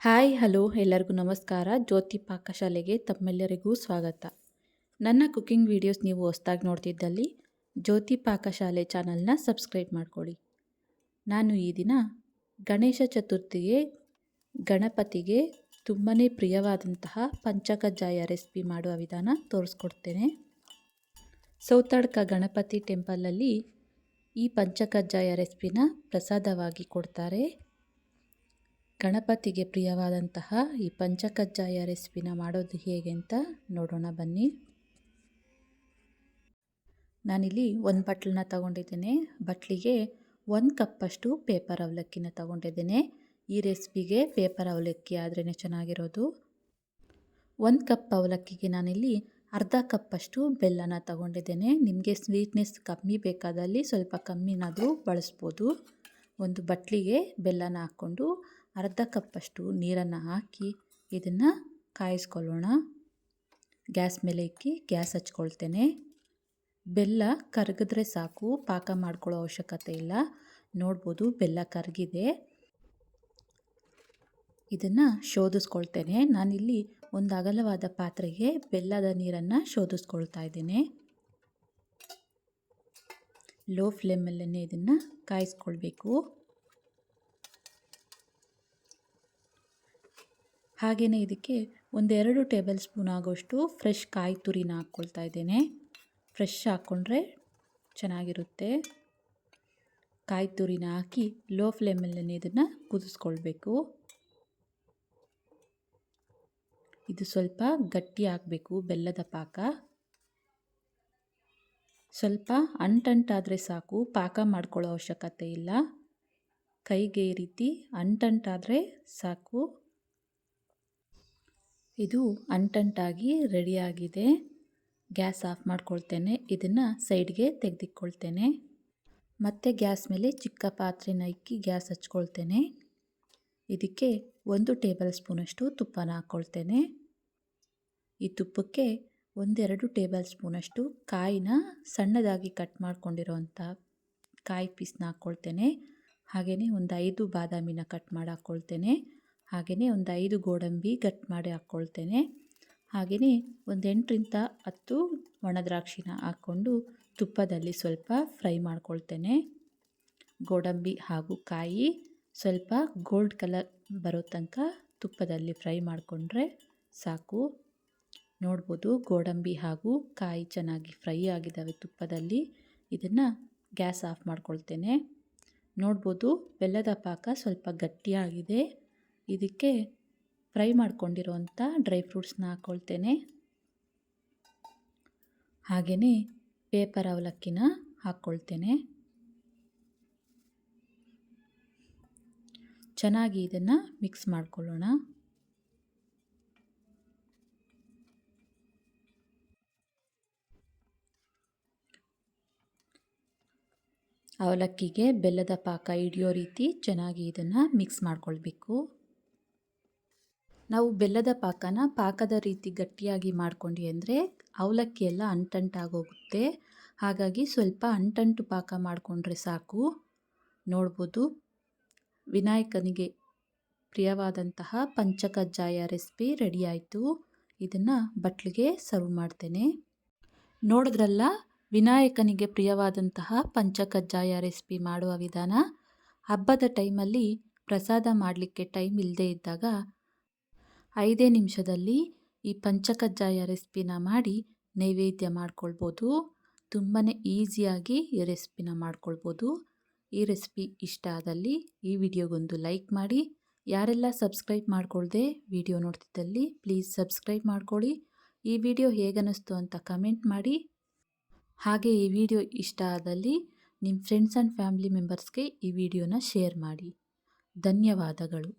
Hi, hello, ಎಲ್ಲರಿಗೂ ನಮಸ್ಕಾರ. ಜ್ಯೋತಿ ಪಾಕಶಾಲೆಗೆ ತಮ್ಮೆಲ್ಲರಿಗೂ ಸ್ವಾಗತ. ನನ್ನ ಕುಕ್ಕಿಂಗ್ ವೀಡಿಯೋಸ್ ನೀವು ಹೊಸ್ದಾಗಿ ನೋಡ್ತಿದ್ದಲ್ಲಿ ಜ್ಯೋತಿ ಪಾಕಶಾಲೆ ಚಾನಲ್ನ ಸಬ್ಸ್ಕ್ರೈಬ್ ಮಾಡ್ಕೊಳ್ಳಿ. ನಾನು ಈ ದಿನ ಗಣೇಶ ಚತುರ್ಥಿಗೆ, ಗಣಪತಿಗೆ ತುಂಬಾ ಪ್ರಿಯವಾದಂತಹ ಪಂಚಕಜ್ಜಾಯ ರೆಸಿಪಿ ಮಾಡುವ ವಿಧಾನ ತೋರಿಸ್ಕೊಡ್ತೇನೆ. ಸೌತಡ್ಕ ಗಣಪತಿ ಟೆಂಪಲಲ್ಲಿ ಈ ಪಂಚಕಜ್ಜಾಯ ರೆಸಿಪಿನ ಪ್ರಸಾದವಾಗಿ ಕೊಡ್ತಾರೆ. ಗಣಪತಿಗೆ ಪ್ರಿಯವಾದಂತಹ ಈ ಪಂಚಕಜ್ಜಾಯ ರೆಸಿಪಿನ ಮಾಡೋದು ಹೇಗೆ ಅಂತ ನೋಡೋಣ ಬನ್ನಿ. ನಾನಿಲ್ಲಿ ಒಂದು ಬಟ್ಲನ್ನ ತಗೊಂಡಿದ್ದೇನೆ. ಬಟ್ಲಿಗೆ ಒಂದು ಕಪ್ಪಷ್ಟು ಪೇಪರ್ ಅವಲಕ್ಕಿನ ತಗೊಂಡಿದ್ದೇನೆ. ಈ ರೆಸಿಪಿಗೆ ಪೇಪರ್ ಅವಲಕ್ಕಿ ಆದ್ರೇ ಚೆನ್ನಾಗಿರೋದು. ಒಂದು ಕಪ್ ಅವಲಕ್ಕಿಗೆ ನಾನಿಲ್ಲಿ ಅರ್ಧ ಕಪ್ಪಷ್ಟು ಬೆಲ್ಲನ ತಗೊಂಡಿದ್ದೇನೆ. ನಿಮಗೆ ಸ್ವೀಟ್ನೆಸ್ ಕಮ್ಮಿ ಬೇಕಾದಲ್ಲಿ ಸ್ವಲ್ಪ ಕಮ್ಮಿನಾದರೂ ಬಳಸ್ಬೋದು. ಒಂದು ಬಟ್ಲಿಗೆ ಬೆಲ್ಲನ ಹಾಕ್ಕೊಂಡು ಅರ್ಧ ಕಪ್ಪಷ್ಟು ನೀರನ್ನು ಹಾಕಿ ಇದನ್ನು ಕಾಯಿಸ್ಕೊಳ್ಳೋಣ. ಗ್ಯಾಸ್ ಮೇಲೆ ಇಕ್ಕಿ, ಗ್ಯಾಸ್ ಹಚ್ಕೊಳ್ತೇನೆ. ಬೆಲ್ಲ ಕರಗಿದ್ರೆ ಸಾಕು, ಪಾಕ ಮಾಡ್ಕೊಳ್ಳೋ ಅವಶ್ಯಕತೆ ಇಲ್ಲ. ನೋಡ್ಬೋದು ಬೆಲ್ಲ ಕರಗಿದೆ. ಇದನ್ನು ಶೋಧಿಸ್ಕೊಳ್ತೇನೆ. ನಾನಿಲ್ಲಿ ಒಂದು ಅಗಲವಾದ ಪಾತ್ರೆಗೆ ಬೆಲ್ಲದ ನೀರನ್ನು ಶೋಧಿಸ್ಕೊಳ್ತಾ ಇದ್ದೇನೆ. ಲೋ ಫ್ಲೇಮಲ್ಲೇ ಇದನ್ನು ಕಾಯಿಸ್ಕೊಳ್ಬೇಕು. ಹಾಗೆಯೇ ಇದಕ್ಕೆ ಒಂದೆರಡು ಟೇಬಲ್ ಸ್ಪೂನ್ ಆಗೋಷ್ಟು ಫ್ರೆಶ್ ಕಾಯಿ ತುರಿನ ಹಾಕ್ಕೊಳ್ತಾ ಇದ್ದೇನೆ. ಫ್ರೆಶ್ ಹಾಕ್ಕೊಂಡ್ರೆ ಚೆನ್ನಾಗಿರುತ್ತೆ. ಕಾಯಿ ತುರಿನ ಹಾಕಿ ಲೋ ಫ್ಲೇಮಲ್ಲೇ ಇದನ್ನು ಕುದಿಸ್ಕೊಳ್ಬೇಕು. ಇದು ಸ್ವಲ್ಪ ಗಟ್ಟಿ ಆಗಬೇಕು ಬೆಲ್ಲದ ಪಾಕ. ಸ್ವಲ್ಪ ಅಂಟಂಟಾದರೆ ಸಾಕು, ಪಾಕ ಮಾಡ್ಕೊಳ್ಳೋ ಅವಶ್ಯಕತೆ ಇಲ್ಲ. ಕೈಗೆ ಈ ರೀತಿ ಅಂಟಂಟಾದರೆ ಸಾಕು. ಇದು ಅಂಟಂಟಾಗಿ ರೆಡಿಯಾಗಿದೆ. ಗ್ಯಾಸ್ ಆಫ್ ಮಾಡ್ಕೊಳ್ತೇನೆ. ಇದನ್ನು ಸೈಡ್ಗೆ ತೆಗೆದಿಕ್ಕೊಳ್ತೇನೆ ಮತ್ತೆ ಗ್ಯಾಸ್ ಮೇಲೆ ಚಿಕ್ಕ ಪಾತ್ರೆನ ಇಕ್ಕಿ ಗ್ಯಾಸ್ ಹಚ್ಕೊಳ್ತೇನೆ. ಇದಕ್ಕೆ ಒಂದು ಟೇಬಲ್ ಸ್ಪೂನಷ್ಟು ತುಪ್ಪನ ಹಾಕ್ಕೊಳ್ತೇನೆ ಈ ತುಪ್ಪಕ್ಕೆ ಒಂದೆರಡು ಟೇಬಲ್ ಸ್ಪೂನಷ್ಟು ಕಾಯಿನ ಸಣ್ಣದಾಗಿ ಕಟ್ ಮಾಡ್ಕೊಂಡಿರೋವಂಥ ಕಾಯಿ ಪೀಸ್ನ ಹಾಕ್ಕೊಳ್ತೇನೆ ಹಾಗೆಯೇ ಒಂದು ಐದು ಬಾದಾಮಿನ ಕಟ್ ಮಾಡಿ ಹಾಕ್ಕೊಳ್ತೇನೆ ಹಾಗೆಯೇ ಒಂದು ಐದು ಗೋಡಂಬಿ ಕಟ್ ಮಾಡಿ ಹಾಕ್ಕೊಳ್ತೇನೆ. ಹಾಗೆಯೇ ಒಂದು ಎಂಟರಿಂದ ಹತ್ತು ಒಣದ್ರಾಕ್ಷಿನ ಹಾಕ್ಕೊಂಡು ತುಪ್ಪದಲ್ಲಿ ಸ್ವಲ್ಪ ಫ್ರೈ ಮಾಡ್ಕೊಳ್ತೇನೆ. ಗೋಡಂಬಿ ಹಾಗೂ ಕಾಯಿ ಸ್ವಲ್ಪ ಗೋಲ್ಡ್ ಕಲರ್ ಬರೋ ತನಕ ತುಪ್ಪದಲ್ಲಿ ಫ್ರೈ ಮಾಡಿಕೊಂಡ್ರೆ ಸಾಕು. ನೋಡ್ಬೋದು ಗೋಡಂಬಿ ಹಾಗೂ ಕಾಯಿ ಚೆನ್ನಾಗಿ ಫ್ರೈ ಆಗಿದ್ದಾವೆ ತುಪ್ಪದಲ್ಲಿ. ಇದನ್ನು ಗ್ಯಾಸ್ ಆಫ್ ಮಾಡ್ಕೊಳ್ತೇನೆ. ನೋಡ್ಬೋದು ಬೆಲ್ಲದ ಪಾಕ ಸ್ವಲ್ಪ ಗಟ್ಟಿಯಾಗಿದೆ. ಇದಕ್ಕೆ ಫ್ರೈ ಮಾಡ್ಕೊಂಡಿರೋವಂಥ ಡ್ರೈ ಫ್ರೂಟ್ಸ್ನ ಹಾಕ್ಕೊಳ್ತೇನೆ ಹಾಗೆಯೇ ಪೇಪರ್ ಅವಲಕ್ಕಿನ ಹಾಕ್ಕೊಳ್ತೇನೆ ಚೆನ್ನಾಗಿ ಇದನ್ನು ಮಿಕ್ಸ್ ಮಾಡ್ಕೊಳ್ಳೋಣ. ಅವಲಕ್ಕಿಗೆ ಬೆಲ್ಲದ ಪಾಕ ಹಿಡಿಯೋ ರೀತಿ ಚೆನ್ನಾಗಿ ಇದನ್ನು ಮಿಕ್ಸ್ ಮಾಡ್ಕೊಳ್ಬೇಕು. ನಾವು ಬೆಲ್ಲದ ಪಾಕನ ಪಾಕದ ರೀತಿ ಗಟ್ಟಿಯಾಗಿ ಮಾಡ್ಕೊಂಡು ಅಂದರೆ ಅವಲಕ್ಕಿ ಎಲ್ಲ ಅಂಟಂಟಾಗೋಗುತ್ತೆ. ಹಾಗಾಗಿ ಸ್ವಲ್ಪ ಅಂಟಂಟು ಪಾಕ ಮಾಡಿಕೊಂಡ್ರೆ ಸಾಕು. ನೋಡ್ಬೋದು. ವಿನಾಯಕನಿಗೆ ಪ್ರಿಯವಾದಂತಹ ಪಂಚಕಜ್ಜಾಯ ರೆಸಿಪಿ ರೆಡಿಯಾಯಿತು. ಇದನ್ನು ಬಟ್ಲಿಗೆ ಸರ್ವ್ ಮಾಡ್ತೇನೆ. ನೋಡಿದ್ರಲ್ಲ, ವಿನಾಯಕನಿಗೆ ಪ್ರಿಯವಾದಂತಹ ಪಂಚಕಜ್ಜಾಯ ರೆಸಿಪಿ ಮಾಡುವ ವಿಧಾನ? ಹಬ್ಬದ ಟೈಮಲ್ಲಿ ಪ್ರಸಾದ ಮಾಡಲಿಕ್ಕೆ ಟೈಮ್ ಇಲ್ಲದೇ ಇದ್ದಾಗ ಐದೇ ನಿಮಿಷದಲ್ಲಿ ಈ ಪಂಚಕಜ್ಜಾಯ ರೆಸಿಪಿನ ಮಾಡಿ ನೈವೇದ್ಯ ಮಾಡ್ಕೊಳ್ಬೋದು. ತುಂಬಾ ಈಸಿಯಾಗಿ ಈ ರೆಸಿಪಿನ ಮಾಡ್ಕೊಳ್ಬೋದು. ಈ ರೆಸಿಪಿ ಇಷ್ಟ ಆದಲ್ಲಿ ಈ ವಿಡಿಯೋಗೊಂದು ಲೈಕ್ ಮಾಡಿ. ಯಾರೆಲ್ಲ ಸಬ್ಸ್ಕ್ರೈಬ್ ಮಾಡ್ಕೊಳ್ಳದೆ ವಿಡಿಯೋ ನೋಡ್ತಿದ್ದಲ್ಲಿ ಪ್ಲೀಸ್ ಸಬ್ಸ್ಕ್ರೈಬ್ ಮಾಡ್ಕೊಳ್ಳಿ ಈ ವಿಡಿಯೋ ಹೇಗನ್ನಿಸ್ತು ಅಂತ ಕಮೆಂಟ್ ಮಾಡಿ. ಹಾಗೆ ಈ ವಿಡಿಯೋ ಇಷ್ಟ ಆದಲ್ಲಿ ನಿಮ್ಮ ಫ್ರೆಂಡ್ಸ್ ಆ್ಯಂಡ್ ಫ್ಯಾಮಿಲಿ ಮೆಂಬರ್ಸ್ಗೆ ಈ ವಿಡಿಯೋನ ಶೇರ್ ಮಾಡಿ. ಧನ್ಯವಾದಗಳು.